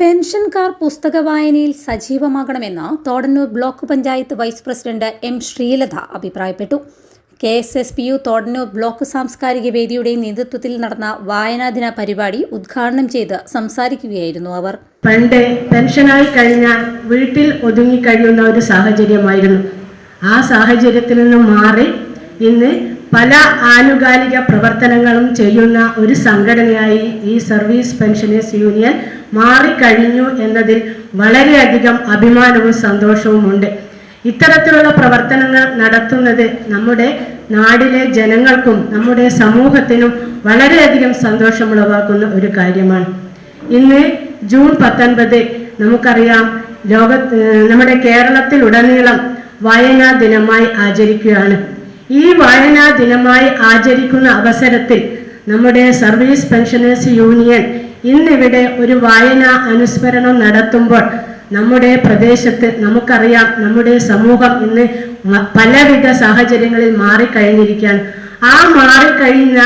പെൻഷൻകാർ പുസ്തക വായനയിൽ സജീവമാകണമെന്ന് Thodannur block panchayat vice president M Sreelatha അഭിപ്രായപ്പെട്ടു. K S S P U Thodannur block സാംസ്കാരിക വേദിയുടെ നേതൃത്വത്തിൽ നടന്ന വായനാദിന പരിപാടി ഉദ്ഘാടനം ചെയ്ത് സംസാരിക്കുകയായിരുന്നു അവർ. പണ്ട് പെൻഷനായി കഴിഞ്ഞ വീട്ടിൽ ഒതുങ്ങിക്കഴിയുന്ന ഒരു സാഹചര്യമായിരുന്നു. ആ സാഹചര്യത്തിൽ നിന്ന് മാറി ഇന്ന് പല ആനുകാലിക പ്രവർത്തനങ്ങളും ചെയ്യുന്ന ഒരു സംഘടനയായി ഈ സർവീസ് പെൻഷനേഴ്സ് യൂണിയൻ മാറിക്കഴിഞ്ഞു എന്നതിൽ വളരെയധികം അഭിമാനവും സന്തോഷവും ഉണ്ട് ഇത്തരത്തിലുള്ള പ്രവർത്തനങ്ങൾ നടത്തുന്നത് നമ്മുടെ നാടിലെ ജനങ്ങൾക്കും നമ്മുടെ സമൂഹത്തിനും വളരെയധികം സന്തോഷമുളവാക്കുന്ന ഒരു കാര്യമാണ്. ഇന്ന് ജൂൺ പത്തൊൻപത് നമുക്കറിയാം ലോക നമ്മുടെ കേരളത്തിലുടനീളം വായനാ ദിനമായി ആചരിക്കുകയാണ്. ഈ വായനാ ദിനമായി ആചരിക്കുന്ന അവസരത്തിൽ നമ്മുടെ സർവീസ് പെൻഷനേഴ്സ് യൂണിയൻ ഇന്നിവിടെ ഒരു വായനാ അനുസ്മരണം നടത്തുമ്പോൾ നമ്മുടെ പ്രദേശത്ത് നമുക്കറിയാം നമ്മുടെ സമൂഹം ഇന്ന് പലവിധ സാഹചര്യങ്ങളിൽ മാറിക്കഴിഞ്ഞിരിക്കുകയാണ്. ആ മാറിക്കഴിഞ്ഞ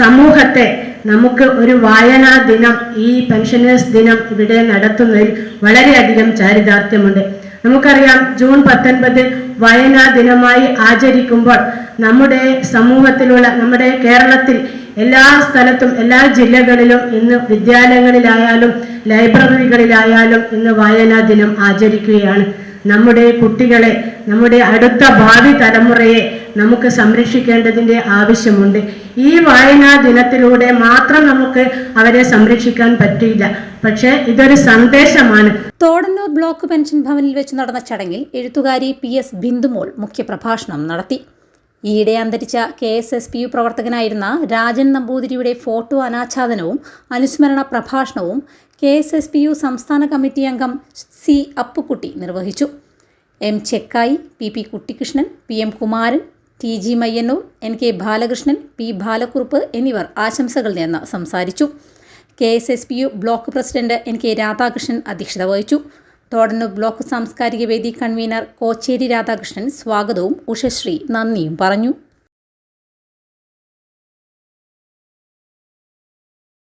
സമൂഹത്തെ നമുക്ക് ഒരു വായനാ ദിനം ഈ പെൻഷനേഴ്സ് ദിനം ഇവിടെ നടത്തുന്നതിൽ വളരെയധികം ചാരിതാർത്ഥ്യമുണ്ട്. നമുക്കറിയാം ജൂൺ പത്തൊൻപത് വയനാ ദിനമായി ആചരിക്കുമ്പോൾ നമ്മുടെ സമൂഹത്തിലുള്ള നമ്മുടെ കേരളത്തിൽ എല്ലാ സ്ഥലത്തും എല്ലാ ജില്ലകളിലും ഇന്ന് വിദ്യാലയങ്ങളിലായാലും ലൈബ്രറികളിലായാലും ഇന്ന് വായനാ ദിനം ആചരിക്കുകയാണ്. നമ്മുടെ കുട്ടികളെ നമ്മുടെ അടുത്ത ഭാവി തലമുറയെ നമുക്ക് സംരക്ഷിക്കേണ്ടതിന്റെ ആവശ്യമുണ്ട്. ഈ വായനാ ദിനത്തിലൂടെ മാത്രം നമുക്ക് അവരെ സംരക്ഷിക്കാൻ പറ്റില്ല പക്ഷേ ഇതൊരു സന്ദേശമാണ്. തോടന്നൂർ ബ്ലോക്ക് പെൻഷൻ ഭവനിൽ വെച്ച് നടന്ന ചടങ്ങിൽ എഴുത്തുകാരി പി എസ് ബിന്ദുമോൾ മുഖ്യപ്രഭാഷണം നടത്തി. ഈയിടെ അന്തരിച്ച K S S P U പ്രവർത്തകനായിരുന്ന Rajan നമ്പൂതിരിയുടെ ഫോട്ടോ അനാച്ഛാദനവും അനുസ്മരണ പ്രഭാഷണവും K S S P U സംസ്ഥാന കമ്മിറ്റി അംഗം സി അപ്പുക്കുട്ടി നിർവഹിച്ചു. M Chekkayi P P Kuttikrishnan P M Kumaran T G Mayyannur N K Balakrishnan P Balakkurup എന്നിവർ ആശംസകൾ നേർന്ന് സംസാരിച്ചു. K S S P U block president N K Radhakrishnan അധ്യക്ഷത വഹിച്ചു. Thodannur block സാംസ്കാരിക വേദി കൺവീനർ കോച്ചേരി രാധാകൃഷ്ണൻ സ്വാഗതവും ഉഷശ്രീ നന്ദിയും പറഞ്ഞു.